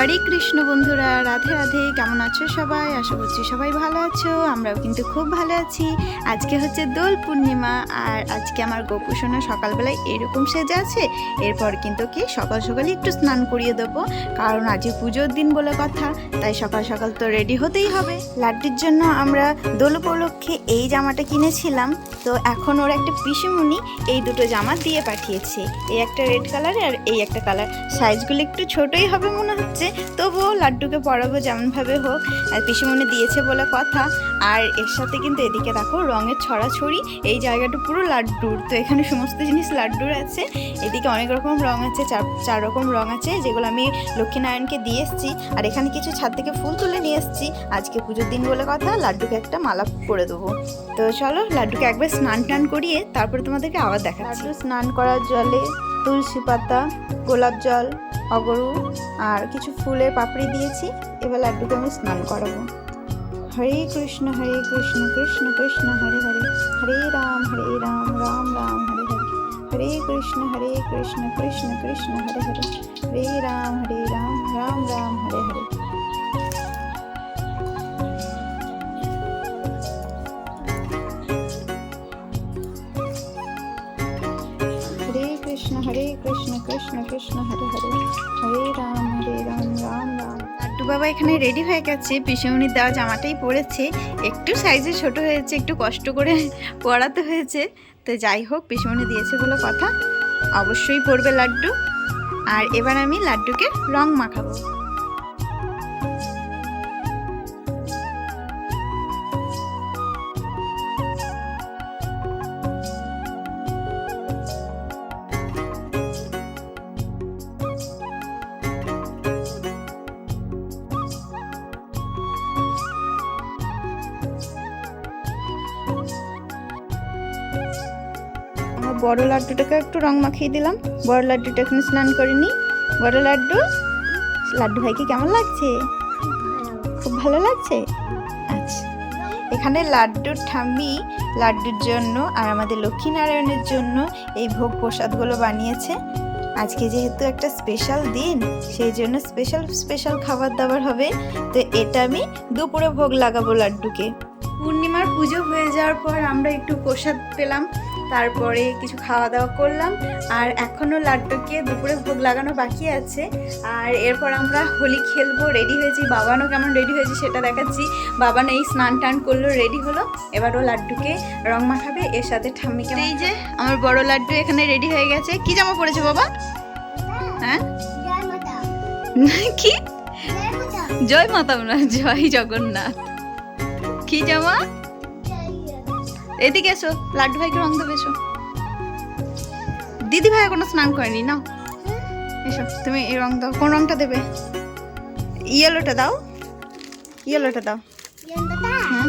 হরে কৃষ্ণ বন্ধুরা, রাধে রাধে, কেমন আছো সবাই? আশা করছি সবাই ভালো আছো, আমরাও কিন্তু খুব ভালো আছি। আজকে হচ্ছে দোল পূর্ণিমা, আর আজকে আমার গোপুসোনা সকালবেলায় এরকম সেজে আছে, এরপর কিন্তু কি সকাল সকালে একটু স্নান করিয়ে দেবো, কারণ আজকে পুজোর দিন বলে কথা, তাই সকাল সকাল তো রেডি হতেই হবে। লাড্ডুর জন্য আমরা দোল উপলক্ষে এই জামাটা কিনেছিলাম, তো এখন ওর একটা পিসিমুনি এই দুটো জামা দিয়ে পাঠিয়েছে। এই একটা রেড কালারের আর এই একটা কালার সাইজগুলো একটু ছোটই হবে মনে হচ্ছে তবুও লাড্ডুকে পরাবো যেমনভাবে হোক, আর পিসিমুনি দিয়েছে বলে কথা। আর এর সাথে কিন্তু এদিকে দেখো, রঙের ছড়াছড়ি, এই জায়গাটা পুরো লাড্ডুর। তো এখানে সমস্ত জিনিস লাড্ডুর আছে। এদিকে অনেক রকম রঙ আছে, চার চার রকম রং আছে, যেগুলো আমি লক্ষ্মীনারায়ণকে দিয়ে এসেছি। আর এখানে কিছু ছাদ থেকে ফুল তুলে নিয়ে এসেছি। আজকে পুজোর দিন বলে কথা, লাড্ডুকে একটা মালা করে দেবো। তো চলো, লাড্ডুকে একবার স্নান টান করিয়ে তারপরে তোমাদেরকে আবার দেখাচ্ছি। স্নান করার জলে তুলসী পাতা, গোলাপ জল অগরু আর কিছু ফুলের পাপড়ি দিয়েছি। এবার লাড্ডুকে আমি স্নান করাবো। হরে কৃষ্ণ হরে কৃষ্ণ কৃষ্ণ কৃষ্ণ, হরে হরে। হরে রাম হরে রাম রাম রাম, হরে হরে। হরে কৃষ্ণ হরে কৃষ্ণ কৃষ্ণ কৃষ্ণ, হরে হরে। হরে রাম হরে রাম রাম রাম, হরে হরে। কৃষ্ণ হরে কৃষ্ণ কৃষ্ণ কৃষ্ণ হরে হরে। হরে রাম হরে রাম রাম রাম। বাবা এখানে রেডি হয়ে গেছে। পিসেমনির দেওয়া জামাটাই পরেছে। একটু সাইজে ছোট হয়েছে, একটু কষ্ট করে পড়াতে হয়েছে। তো যাই হোক পিসেমনি দিয়েছে বলে কথা। অবশ্যই পড়বে লাড্ডু। আর এবার আমি লাড্ডুকে রং মাখাবো। বড় লাড্ডুটাকে একটু রং মাখিয়ে দিলাম। বড় লাড্ডুটা এখানে স্নান করিনি বড় লাড্ডু লাড্ডু ভাইকে কেমন লাগছে? খুব ভালো লাগছে? আচ্ছা। এখানে লাড্ডুর ঠাম্মি লাড্ডুর জন্য আর আমাদের লক্ষ্মীনারায়ণের জন্য এই ভোগ প্রসাদগুলো বানিয়েছে। আজকে যেহেতু একটা স্পেশাল দিন, সেই জন্য স্পেশাল স্পেশাল খাবার দাবার হবে। তো এটা আমি দুপুরে ভোগ লাগাবো লাড্ডুকে। পূর্ণিমার পুজো হয়ে যাওয়ার পর আমরা একটু প্রসাদ পেলাম। তারপরে কিছু খাওয়া দাওয়া করলাম। আর এখনও লাড্ডুকে দুপুরে ভোগ লাগানো বাকি আছে। আর এরপর আমরা হোলি খেলব রেডি হয়েছি। বাবানও কেমন রেডি হয়েছে সেটা দেখাচ্ছি। বাবান এই স্নান টান করল রেডি হলো। এবার ও লাড্ডুকে রং মাখাবে এর সাথে ঠাম্মিকে এই যে আমার বড় লাড্ডু এখানে রেডি হয়ে গেছে। কি জামা পড়েছে বাবা? হ্যাঁ? কি? জয় মাতাম না জয় জগন্নাথ। কি জামা? এদিকে এসো, লাড্ডু ভাইকে রং দেবে, এসো। দিদি ভাই এখনও স্নান করেনি, নাও। এসো, তুমি এই রং দাও। কোন রংটা দেবে? ইয়েলোটা দাও। ইয়েলোটা দাও। হ্যাঁ।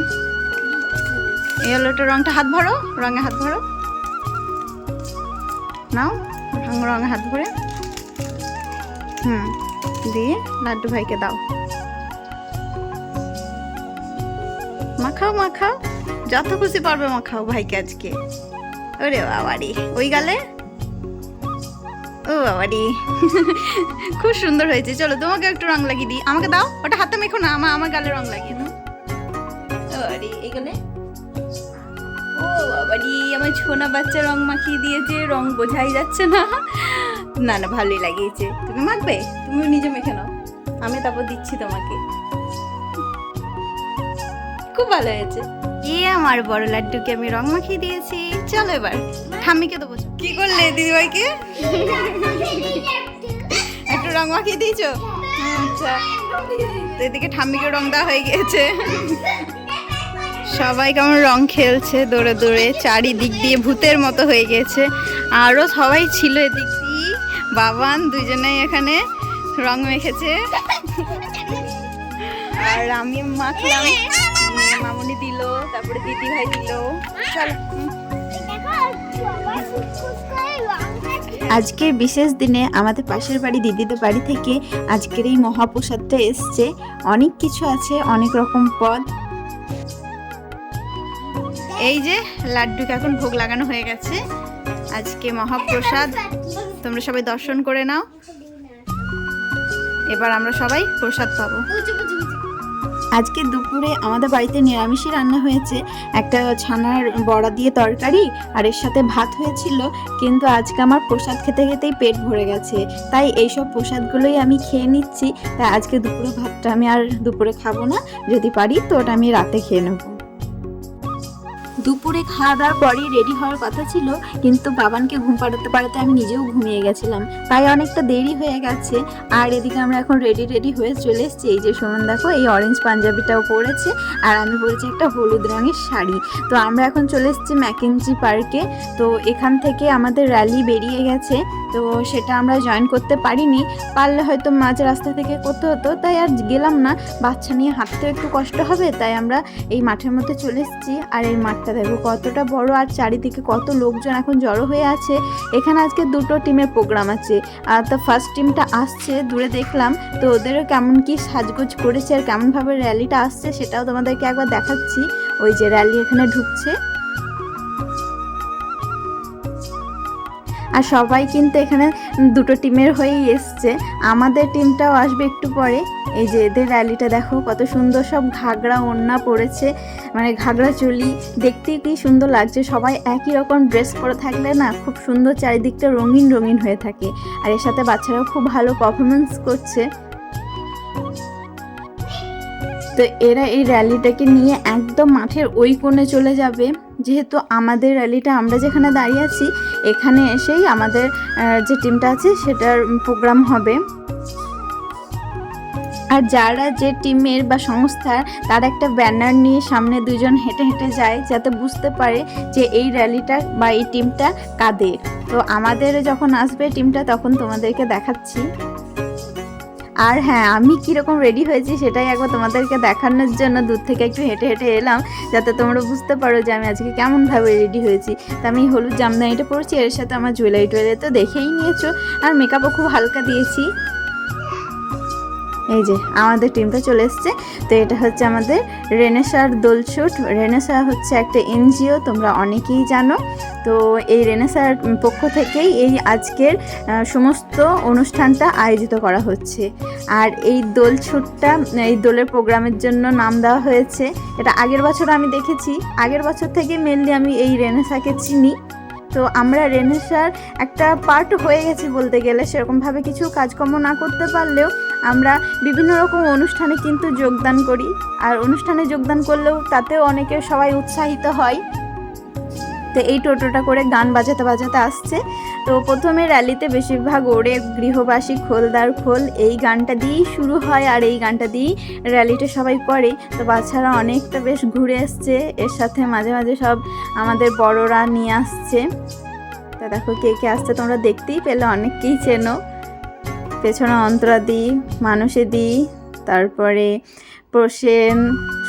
ইয়েলোটা রংটা হাত ভরো, রঙে হাত ভরো। নাও রঙে হাত ভরে। হুম, দিয়ে লাড্ডু ভাইকে দাও। মাখাও মাখাও। যত খুশি পারবে মা খাও ভাইকে আজকে। ওরে বাবারি, ওই গালে? ও বাবারি, খুব সুন্দর হয়েছে। চলো তোমাকে একটু রং লাগিয়ে দিই। আমাকে দাও, ওটা হাতে মেখো না, আমার আমার গালে রং লাগিয়ে দাও। বাবারি এই গালে ও বাবারি, আমার ছোনা বাচ্চা রং মাখিয়ে দিয়েছে, রং বোঝাই যাচ্ছে না। না না, ভালোই লাগিয়েছে। তুমি মাখবে? তুমি নিজে মেখে নাও। আমি তারপর দিচ্ছি তোমাকে। খুব ভালো হয়েছে। এ আমার বড় লাড্ডুকে আমি রং মাখিয়ে দিয়েছি। চলো এবার ঠাম্মিকে দেবো। কি করলে দিদিভাইকে? একটু রং মাখিয়ে দিয়েছ? আচ্ছা। তো এদিকে ঠাম্মিকে রং দেওয়া হয়ে গিয়েছে। সবাই কেমন রং খেলছে দৌড়ে দৌড়ে চারিদিক দিয়ে ভূতের মতো হয়ে গেছে আরও সবাই ছিল এদিক দিয়ে। বাবান দুজনেই এখানে রং মেখেছে। আর আমি মাখলাম। মামুনি দিল তারপরে দিদি ভাই দিল আজকের বিশেষ দিনে আমাদের পাশের বাড়ি দিদিদের বাড়ি থেকে আজকের এই মহাপ্রসাদটা এসছে। অনেক কিছু আছে অনেক রকম পদ। এই যে লাড্ডুকে এখন ভোগ লাগানো হয়ে গেছে। আজকে মহাপ্রসাদ। তোমরা সবাই দর্শন করে নাও। এবার আমরা সবাই প্রসাদ পাবো। আজকে দুপুরে আমাদের বাড়িতে নিরামিষই রান্না হয়েছে। একটা ছানার বড়া দিয়ে তরকারি আর এর সাথে ভাত হয়েছিল। কিন্তু আজকে আমার প্রসাদ খেতে খেতেই পেট ভরে গেছে। তাই এইসব প্রসাদগুলোই আমি খেয়ে নিচ্ছি। তাই আজকে দুপুরে ভাতটা আমি আর দুপুরে খাব না। যদি পারি তো ওটা আমি রাতে খেয়ে নেব। দুপুরে খাওয়া দাওয়ার পরই রেডি হওয়ার কথা ছিল, কিন্তু বাবানকে ঘুম পাড়াতে পাড়াতে আমি নিজেও ঘুমিয়ে গেছিলাম। তাই অনেকটা দেরি হয়ে গেছে, আর এদিকে আমরা এখন রেডি রেডি হয়ে চলে এসেছি। এই যে সুমন দেখো, এই অরেঞ্জ পাঞ্জাবিটাও পরেছে আর আমি বলছি একটা হলুদ রঙের শাড়ি। তো আমরা এখন চলে এসেছি ম্যাকেঞ্জি পার্কে। তো এখান থেকে আমাদের র্যালি বেরিয়ে গেছে, তো সেটা আমরা জয়েন করতে পারিনি। পারলে হয়তো মাঝ রাস্তা থেকে করতে হতো, তাই আর গেলাম না। বাচ্চা নিয়ে হাঁটতে একটু কষ্ট হবে, তাই আমরা এই মাঠের মধ্যে চলে এসেছি, আর এই মাঠটা দেখো কতটা বড় আর চারিদিকে কত লোকজন এখন জড়ো হয়ে আছে। এখানে আজকে দুটো টিমের প্রোগ্রাম আছে। আর তো ফার্স্ট টিমটা আসছে, দূরে দেখলাম। তো ওদেরও কেমন কি সাজগোজ করেছে আর কেমনভাবে র্যালিটা আসছে সেটাও তোমাদেরকে একবার দেখাচ্ছি। ওই যে র্যালি এখানে ঢুকছে। আর সবাই কিন্তু এখানে দুটো টিমের হয়েই এসছে। আমাদের টিমটাও আসবে একটু পরে। এই যে এদের র্যালিটা দেখো, কত সুন্দর সব ঘাগরা ওড়না পড়েছে। মানে ঘাগরা চুলি দেখতে কি সুন্দর লাগছে। সবাই একই রকম ড্রেস পরে থাকলে না খুব সুন্দর চারিদিকটা রঙিন রঙিন হয়ে থাকে। আর এর সাথে বাচ্চারাও খুব ভালো পারফরমেন্স করছে। তো এরা এই র্যালিটাকে নিয়ে একদম মাঠের ওই কোণে চলে যাবে। যেহেতু আমাদের র্যালিটা আমরা যেখানে দাঁড়িয়ে আছি এখানে এসেই আমাদের যে টিমটা আছে সেটার প্রোগ্রাম হবে। আর যারা যে টিমের বা সংস্থার, তার একটা ব্যানার নিয়ে সামনে দুজন হেঁটে হেঁটে যায়, যাতে বুঝতে পারে যে এই র্যালিটা বা এই টিমটা কাদের। তো আমাদের যখন আসবে টিমটা তখন তোমাদেরকে দেখাচ্ছি। আর হ্যাঁ আমি কীরকম রেডি হয়েছি সেটাই একবার তোমাদেরকে দেখানোর জন্য। দূর থেকে একটু হেঁটে হেঁটে এলাম, যাতে তোমরা বুঝতে পারো যে আমি আজকে কেমনভাবে রেডি হয়েছি। তো আমি হলুদ জামদানিটা পরেছি, এর সাথে আমার জুয়েলারি টুয়েলারি তো দেখেই নিয়েছো। আর মেকআপও খুব হালকা দিয়েছি। এই যে, আমাদের টিমটা চলে এসছে। তো এটা হচ্ছে আমাদের রেনেসার দোলছুট। রেনেসা হচ্ছে একটা এনজিও তোমরা অনেকেই জানো। তো এই রেনেসার পক্ষ থেকেই এই আজকের সমস্ত অনুষ্ঠানটা আয়োজিত করা হচ্ছে। আর এই দোল ছুটটা এই দোলের প্রোগ্রামের জন্য নাম দেওয়া হয়েছে। এটা আগের বছর আমি দেখেছি। আগের বছর থেকে মেনলি আমি এই রেনেসাকে চিনি। তো আমরা রেনেসার একটা পার্ট হয়ে গেছি বলতে গেলে। সেরকমভাবে কিছু কাজকর্ম না করতে পারলেও আমরা বিভিন্ন রকম অনুষ্ঠানে কিন্তু যোগদান করি। আর অনুষ্ঠানে যোগদান করলেও তাতেও অনেকে সবাই উৎসাহিত হয়। তো এই টোটোটা করে গান বাজাতে বাজাতে আসছে। তো প্রথমে র্যালিতে বেশিরভাগ ওড়ে গৃহবাসী খোলদার খোল, এই গানটা দিয়েই শুরু হয় আর এই গানটা দিয়েই র্যালিটা সবাই করে। তো বাচ্চারা অনেকটা বেশ ঘুরে এসছে এর সাথে মাঝে মাঝে সব আমাদের বড়রা নিয়ে আসছে। তা দেখো কে কে আসছে তোমরা দেখতেই পেলে, অনেককেই চেনো। পেছনে অন্তরা দিই মানুষে দিই তারপরে প্রসেন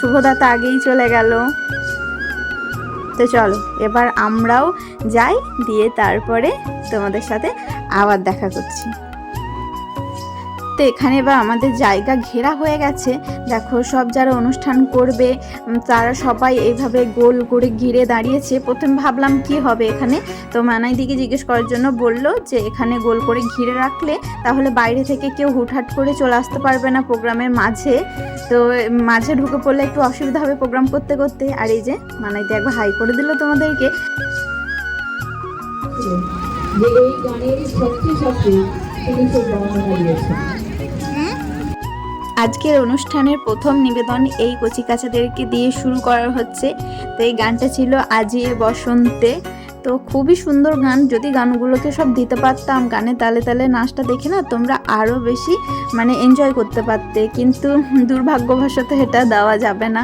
শুভদাতা আগেই চলে গেল। তো চলো, এবার আমরাও যাই, দিয়ে তারপরে তোমাদের সাথে আবার দেখা করছি। তো এখানে বা আমাদের জায়গা ঘেরা হয়ে গেছে। দেখো সব যারা অনুষ্ঠান করবে তারা সবাই এইভাবে গোল করে ঘিরে দাঁড়িয়েছে। প্রথম ভাবলাম কি হবে এখানে? তো মানাই দিকে জিজ্ঞেস করার জন্য বলল যে, এখানে গোল করে ঘিরে রাখলে তাহলে বাইরে থেকে কেউ হুটহাট করে চলে আসতে পারবে না প্রোগ্রামের মাঝে। তো মাঝে ঢুকে পড়লে একটু অসুবিধা হবে প্রোগ্রাম করতে করতে। আর এই যে মানাইতে একবার হাই করে দিল তোমাদেরকে। যে এই গানের সাথে সাথে তিনি খুব বর্ণনা দিয়েছেন আজকের অনুষ্ঠানের প্রথম নিবেদন এই কচিকাচাদেরকে দিয়ে শুরু করা হচ্ছে। তো এই গানটা ছিল আজিয়ে বসন্তে। তো খুবই সুন্দর গান। যদি গানগুলোকে সব দিতে পারতাম গানে তালে তালে নাচটা দেখে না তোমরা আরও বেশি মানে এনজয় করতে পারতে। কিন্তু দুর্ভাগ্যবশত এটা দেওয়া যাবে না।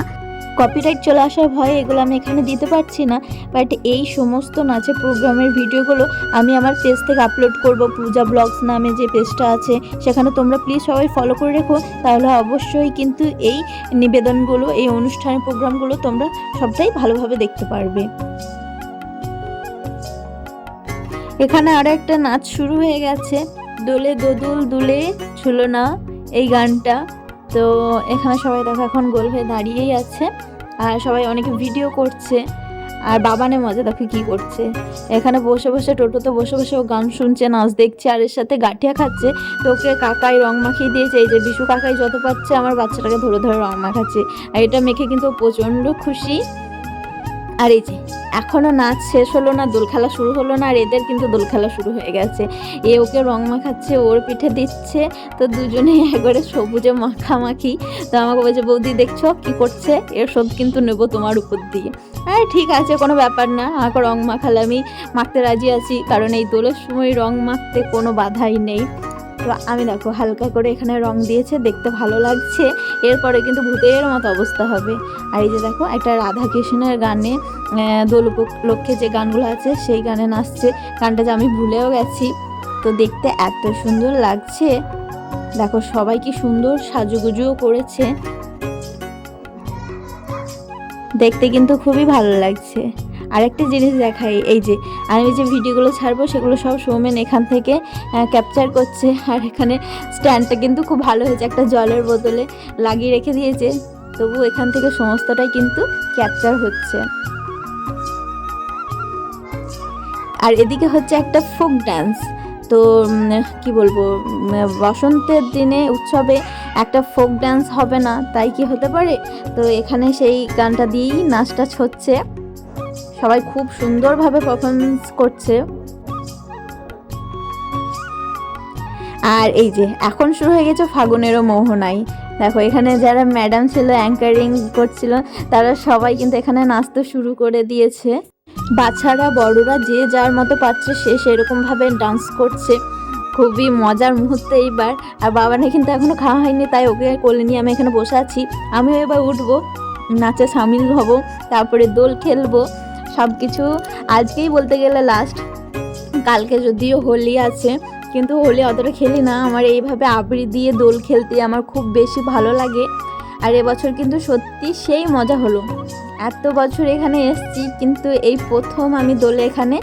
কপিরাইট চলে আসার ভয়ে এগুলো আমি এখানে দিতে পারছি না বাট এই সমস্ত নাচের প্রোগ্রামের ভিডিওগুলো আমি আমার পেজ থেকে আপলোড করব, পূজা ব্লগস নামে যে পেজটা আছে, সেখানে তোমরা প্লিজ সবাই ফলো করে রেখো, তাহলে অবশ্যই কিন্তু এই নিবেদনগুলো, এই অনুষ্ঠানের প্রোগ্রামগুলো তোমরা সবটাই ভালোভাবে দেখতে পারবে। এখানে আরও একটা নাচ শুরু হয়ে গেছে, দোলে দোদুল দুলে ছিল না, এই গানটা। তো এখানে সবাই দেখো এখন গোল হয়ে দাঁড়িয়েই আছে আর সবাই অনেকে ভিডিও করছে আর বাবানে মজা, দেখো কি করছে। এখানে বসে বসে, টোটোতে বসে বসে ও গান শুনছে, নাচ দেখছে আর এর সাথে গাঠিয়া খাচ্ছে। তো ওকে কাকাই রং মাখিয়ে দিয়েছে, এই যে বিশু কাকাই যত পাচ্ছে আমার বাচ্চাটাকে ধরে ধরে রং মাখাচ্ছে। আর এটা মেখে কিন্তু প্রচণ্ড খুশি। আর এই যে এখনও নাচ শেষ হলো না, দোল খেলা শুরু হলো না, আর এদের কিন্তু দোল খেলা শুরু হয়ে গেছে। এ ওকে রং মাখাচ্ছে, ওর পিঠে দিচ্ছে, তো দুজনে একবারে সবুজে মাখামাখি। তো আমাকে বলছে, বৌদি, দেখছ কি করছে? এর শোধ কিন্তু নেব তোমার উপর দিয়ে। হ্যাঁ ঠিক আছে, কোনো ব্যাপার না, আমাকে রং মাখালে আমি মাখতে রাজি আছি, কারণ এই দোলের সময় রং মাখতে কোনো বাধাই নেই। তো আমি দেখো হালকা করে এখানে রং দিয়েছে, দেখতে ভালো লাগছে। এরপরে কিন্তু ভূতের মতো অবস্থা হবে। আর এই যে দেখো, একটা রাধা কৃষ্ণের গানে দোল উপলক্ষে যে গানগুলো আছে, সেই গানে নাচছে। গানটা যে আমি ভুলেও গেছি। তো দেখতে এত সুন্দর লাগছে। দেখো সবাই কি সুন্দর সাজুগুজুও করেছে। দেখতে কিন্তু খুবই ভালো লাগছে। আরেকটা জিনিস দেখাই, এই যে আমি যে ভিডিওগুলো ছাড়বো সেগুলো সব সৌমেন এখান থেকে ক্যাপচার করছে। আর এখানে স্ট্যান্ডটা কিন্তু খুব ভালো হয়েছে, একটা জলের বোতলে লাগিয়ে রেখে দিয়েছে। তবু এখান থেকে সমস্তটাই কিন্তু ক্যাপচার হচ্ছে। আর এদিকে হচ্ছে একটা ফোক ডান্স তো কি বলব বসন্তের দিনে উৎসবে একটা ফোক ডান্স হবে না, তাই কি হতে পারে? তো এখানে সেই গানটা দিয়েই নাচটা হচ্ছে। সবাই খুব সুন্দরভাবে পারফরমেন্স করছে। আর এই যে, এখন শুরু হয়ে গেছে ফাগুনেরও মোহনাই দেখো, এখানে যারা ম্যাডাম ছিল অ্যাঙ্কারিং করছিল, তারা সবাই কিন্তু এখানে নাচতে শুরু করে দিয়েছে। বাচ্চারা, বড়রা যে যার মতো পাচ্ছে, সে সেরকমভাবে ডান্স করছে। খুবই মজার মুহূর্ত এইবার। আর বাবানে কিন্তু এখনও খাওয়া হয়নি, তাই ওকে কোলে নিয়ে আমি এখানে বসে আছি। আমিও এবার উঠবো, নাচে সামিল হব, তারপরে দোল খেলব। সব কিছু আজকেই বলতে গেলে লাস্ট কালকে যদিও হোলি আছে, কিন্তু হোলি অতটা খেলি না। আমার এইভাবে আবরি দিয়ে দোল খেলতে আমার খুব বেশি ভালো লাগে। আর এবছর কিন্তু সত্যি সেই মজা হলো। এত বছর এখানে এসেছি, কিন্তু এই প্রথম আমি দোলে এখানে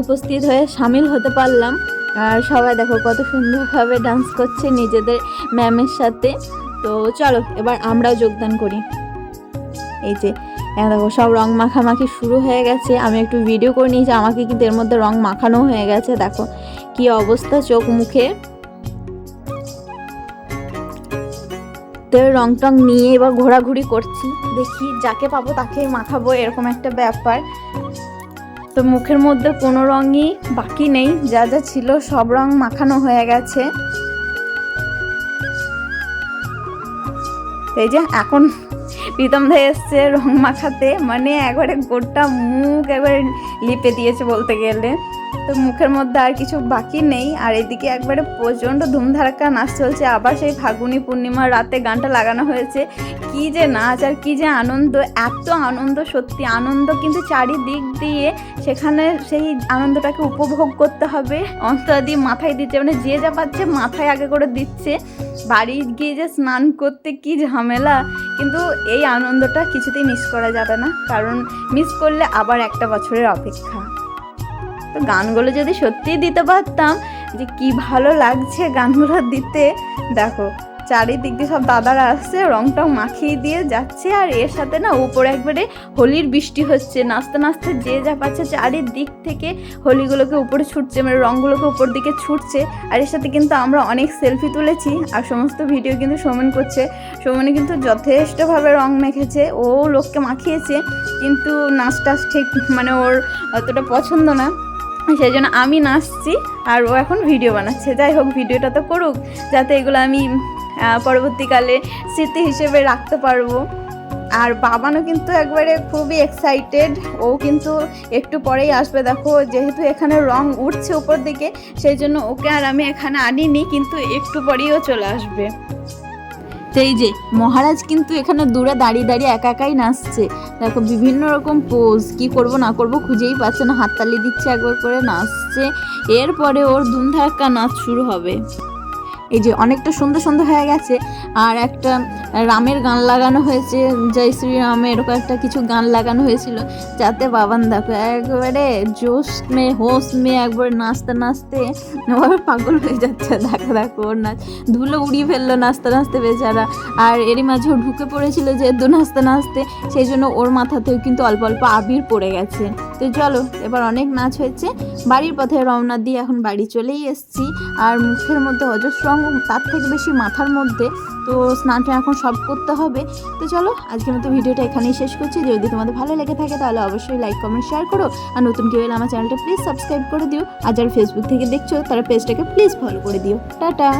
উপস্থিত হয়ে সামিল হতে পারলাম। আর সবাই দেখো কত সুন্দরভাবে ডান্স করছে নিজেদের ম্যামের সাথে। তো চলো, এবার আমরাও যোগদান করি। এই যে এখন দেখো সব রং মাখামাখি শুরু হয়ে গেছে। আমি একটু ভিডিও করে নিয়েছি, আমাকে কিন্তু এর মধ্যে রং মাখানো হয়ে গেছে। দেখো কি অবস্থা চোখ মুখে। তো রং টং নিয়ে এবার ঘোরাঘুরি করছি। দেখি যাকে পাবো তাকে মাখাবো, এরকম একটা ব্যাপার। তো মুখের মধ্যে কোনো রঙই বাকি নেই, যা যা ছিল সব রং মাখানো হয়ে গেছে। এই যে এখন প্রীতম ভাই এসছে রং মাখাতে। মানে একবারে গোটা মুখ একবারে লিপে দিয়েছে বলতে গেলে। তো মুখের মধ্যে আর কিছু বাকি নেই। আর এদিকে একবারে প্রচণ্ড ধুমধারাক্কা নাচ চলছে। আবার সেই ফাগুনি পূর্ণিমার রাতে গানটা লাগানো হয়েছে। কি যে নাচ আর কি যে আনন্দ, এত আনন্দ, সত্যি আনন্দ। কিন্তু চারিদিক দিয়ে সেখানে সেই আনন্দটাকে উপভোগ করতে হবে। অন্তরাদি মাথায় দিচ্ছে মানে যে যা পাচ্ছে মাথায় আগে করে দিচ্ছে। বাড়ি গিয়ে যে স্নান করতে কি ঝামেলা। কিন্তু এই আনন্দটা কিছুতেই মিস করা যাবে না। কারণ মিস করলে আবার একটা বছরের অপেক্ষা। তো গানগুলো যদি সত্যিই দিতে পারতাম যে কি ভালো লাগছে গানগুলো দিতে, দেখো, চারিদিক দিয়ে সব দাদারা আসছে রং টং মাখিয়ে দিয়ে যাচ্ছে, আর এর সাথে না উপরে একবারে হোলির বৃষ্টি হচ্ছে, নাচতে নাচতে যে যা পাচ্ছে চারিদিক থেকে হোলিগুলোকে উপরে ছুটছে মানে রঙগুলোকে উপর দিকে ছুটছে, আর এর সাথে কিন্তু আমরা অনেক সেলফি তুলেছি, আর সমস্ত ভিডিও কিন্তু সৌমেন করছে সৌমেনে কিন্তু যথেষ্টভাবে রং মেখেছে, ও লোককে মাখিয়েছে, কিন্তু নাচ টাচ ঠিক মানে ওর অতটা পছন্দ না। সেই জন্য আমি নাচছি আর ও এখন ভিডিও বানাচ্ছে। যাই হোক, ভিডিওটা তো করুক, যাতে এগুলো আমি পরবর্তীকালে স্মৃতি হিসেবে রাখতে পারব। আর বাবানও কিন্তু একবারে খুবই এক্সাইটেড ও কিন্তু একটু পরেই আসবে। দেখো, যেহেতু এখানে রং উঠছে উপর দিকে, সেই জন্য ওকে আর আমি এখানে আনিনি, কিন্তু একটু পরেই ও চলে আসবে। এই যে, মহারাজ কিন্তু এখানে দূরে দাঁড়িয়ে দাঁড়িয়ে একা একাই নাচছে। দেখো, বিভিন্ন রকম পোজ কি করব না করব খুঁজেই পাচ্ছে না। হাততালি দিচ্ছে একবার করে, নাচছে। এরপরে ওর ধুমধাক্কা নাচ শুরু হবে। এই যে অনেকটা সুন্দর সুন্দর হয়ে গেছে। আর একটা রামের গান লাগানো হয়েছে, জয় শ্রীরাম এরকম একটা কিছু গান লাগানো হয়েছিল। যাতে বাবান দেখো, একবারে জোশ মে হোশ মে একবার নাচতে নাচতে আবার পাগল হয়ে যাচ্ছে। দেখো দেখো ওর নাচ। ধুলো উড়িয়ে ফেলল নাচতে নাচতে বেচারা। আর এরই মাঝে ঢুকে পড়েছিল যেহেতু নাচতে নাচতে, সেই জন্য ওর মাথাতেও কিন্তু অল্প অল্প আবির পড়ে গেছে। তো চলো, এবার অনেক নাচ হয়েছে। বাড়ির পথে রওনা দিয়ে এখন বাড়ি চলেই এসেছি। আর মুখের মধ্যে অজস্র তার থেকে বেশি মাথার মধ্যে। তো স্নানটা এখন সব করতে হবে। তো চলো, আজকের মতো ভিডিওটা এখানেই শেষ করছি। যদি তোমাদের ভালো লেগে থাকে, তাহলে অবশ্যই লাইক কমেন্ট শেয়ার করো। আর নতুন কেউ এলে আমার চ্যানেলটা প্লিজ সাবস্ক্রাইব করে দিও। আর যারা ফেসবুক থেকে দেখছ, তারা পেজটাকে প্লিজ ফলো করে দিও। টাটা!